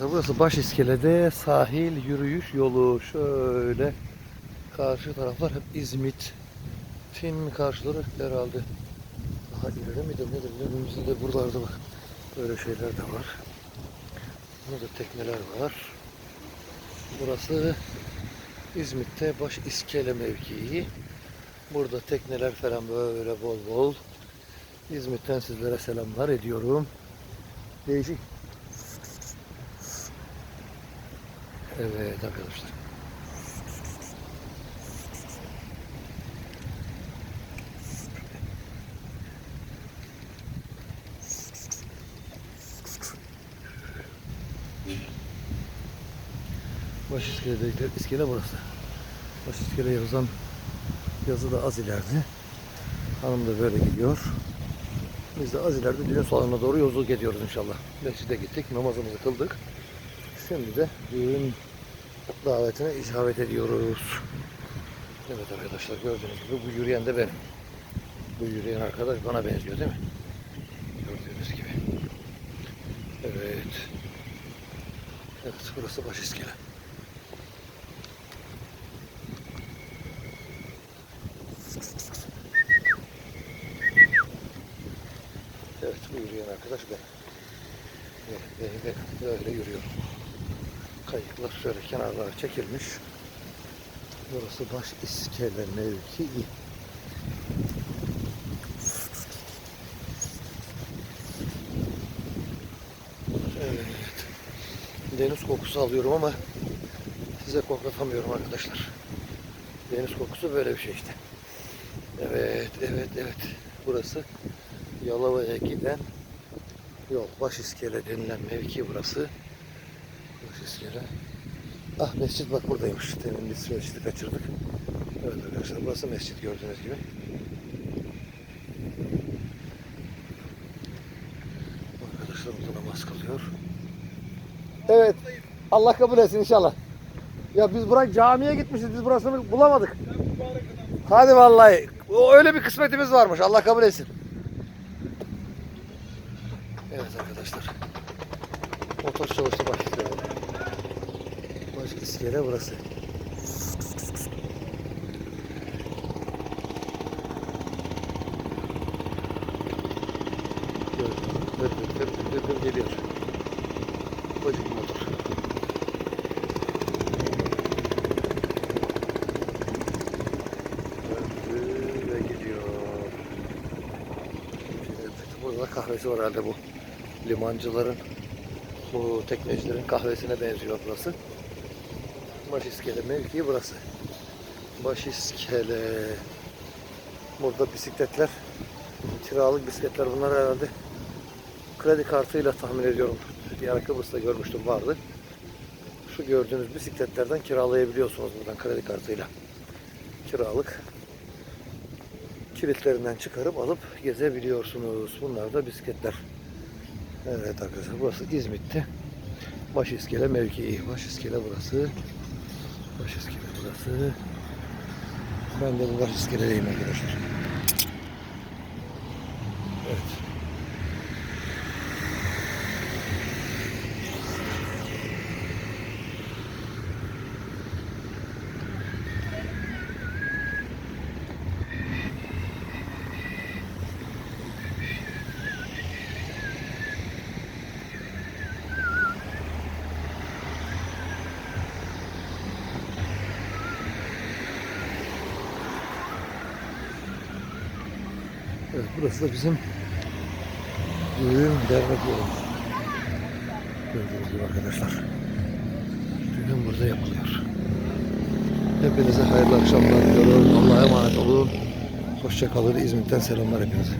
Burası Başiskele'de sahil yürüyüş yolu. Şöyle karşı taraflar hep İzmit'in karşıları herhalde. Daha ileri midir nedir? Önümüzde de buralarda bak. Böyle şeyler de var. Burada tekneler var. Burası İzmit'te Baş İskele mevkii. Burada tekneler falan böyle bol bol. İzmit'ten sizlere selamlar ediyorum. Değişik Evet arkadaşlar. Baş iskele dedikleri iskele burası. Baş iskele yazan yazı da az ileride. Hanım da böyle gidiyor. Biz de az ileride düğün salonuna doğru yolculuk ediyoruz inşallah. Mescide gittik, namazımızı kıldık. Şimdi de düğün davetine icabet ediyoruz. Evet arkadaşlar gördüğünüz gibi bu yürüyen de benim. Bu yürüyen arkadaş bana benziyor değil mi? Gördüğünüz gibi. Evet. Evet burası Başiskele. Evet bu yürüyen arkadaş ben. Ve, ve, ve böyle yürüyorum. Kayıklar şöyle kenarlara çekilmiş. Burası baş iskele mevkii. Evet. Deniz kokusu alıyorum ama size koklatamıyorum arkadaşlar. Deniz kokusu böyle bir şey işte. Evet, evet, evet. Burası Yalova'ya giden yol. Başiskele denilen mevki burası. Başiskele. Ah mescit bak buradaymış. Demin biz mescidi kaçırdık. Evet arkadaşlar burası mescit gördüğünüz gibi. Arkadaşlar burada namaz kılıyor. Evet. Allah kabul etsin inşallah. Ya biz buraya camiye gitmişiz. Biz burasını bulamadık. Hadi vallahi. O öyle bir kısmetimiz varmış. Allah kabul etsin. Evet arkadaşlar. Motor çalıştı bak. İskele burası. Dır dır dır dır dır geliyor. Bacık motor. Döndü ve gidiyor. Evet, burada kahvesi var herhalde bu. Limancıların, bu teknecilerin kahvesine benziyor burası. Başiskele mevkii burası. Başiskele. Burada bisikletler, kiralık bisikletler bunlar herhalde kredi kartıyla tahmin ediyorum. Diğer Kıbrıs'ta görmüştüm vardı. Şu gördüğünüz bisikletlerden kiralayabiliyorsunuz buradan kredi kartıyla. Kiralık. Kilitlerinden çıkarıp alıp gezebiliyorsunuz. Bunlar da bisikletler. Evet arkadaşlar burası İzmit'te. Başiskele mevkii. Başiskele burası. Başiskele burası. Ben de bu Başiskele'deyim arkadaşlar. Evet. Evet burası da bizim düğün dernek yolumuz. Gördüğünüz gibi arkadaşlar. Düğün burada yapılıyor. Hepinize hayırlı akşamlar diliyorum. Allah'a emanet olun. Hoşçakalın. İzmit'ten selamlar hepinize.